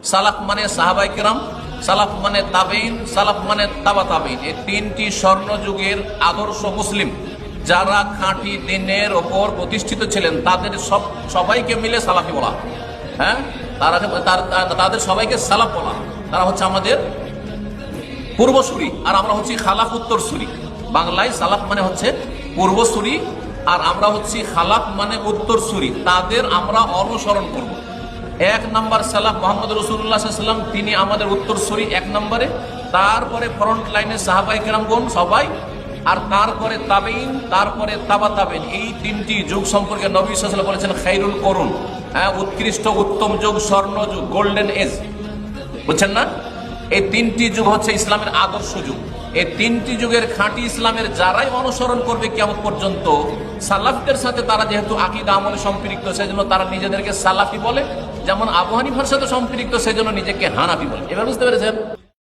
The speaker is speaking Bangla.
সালাফ মানে সাহাবাই কিরাম, সালাফ মানে তাবেইন সালাফ মানে তাবা তাবেইন এই তিনটি স্বর্ণযুগের আদর্শ মুসলিম যারা খাঁটি দিনের ওপর প্রতিষ্ঠিত ছিলেন, তাদের সব, সবাইকে মিলে সালাফি বলা হ্যাঁ। তারা তাদের সবাইকে সালাফ বলা তারা হচ্ছে আমাদের পূর্বসূরি আর আমরা হচ্ছি খালাফ উত্তরসূরি। বাংলায় সালাফ মানে হচ্ছে পূর্বসূরি আর আমরা হচ্ছি খালাফ মানে উত্তরসূরি। তাদের আমরা অনুসরণ করব। এক নম্বর সালাফ মোহাম্মদ রসুল্লাহ সাল্লাম তিনি আমাদের উত্তরসূরি এক নম্বরে। তারপরে ফ্রন্ট লাইনে সাহাবাই কেরামগণ সবাই, আর তারপরে তাবেইন তারপরে তাবা তাবেন এই তিনটি যুগ সম্পর্কে নবী সাল্লাম বলেছেন, খাইরুল করুন। হ্যাঁ উৎকৃষ্ট, উত্তম যুগ, স্বর্ণ যুগ গোল্ডেন এজ বুঝছেন না? এই তিনটি যুগ হচ্ছে ইসলামের আদর্শ যুগ। এই তিনটি যুগের খাঁটি ইসলামের যারাই অনুসরণ করবে কেমন পর্যন্ত, সালাফদের সাথে তারা যেহেতু আকিদা আমলে সম্পৃক্ত, সেজন্য তারা নিজেদেরকে সালাফি বলে। যেমন আবহানিভার সাথে সম্পৃক্ত, সেজন্য নিজেকে হানাফি বলে। এবার বুঝতে পেরেছেন?